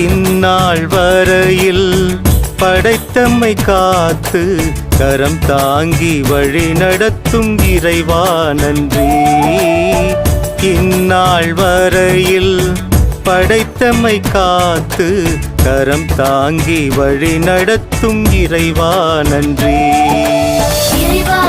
இந்நாள் வரையில் படைத்தம்மை காத்து கரம் தாங்கி வழி நடத்தும் இறைவா நன்றி. இந்நாள் வரையில் படைத்தம்மை காத்து கரம் தாங்கி வழி நடத்தும் இறைவா நன்றி. இறைவா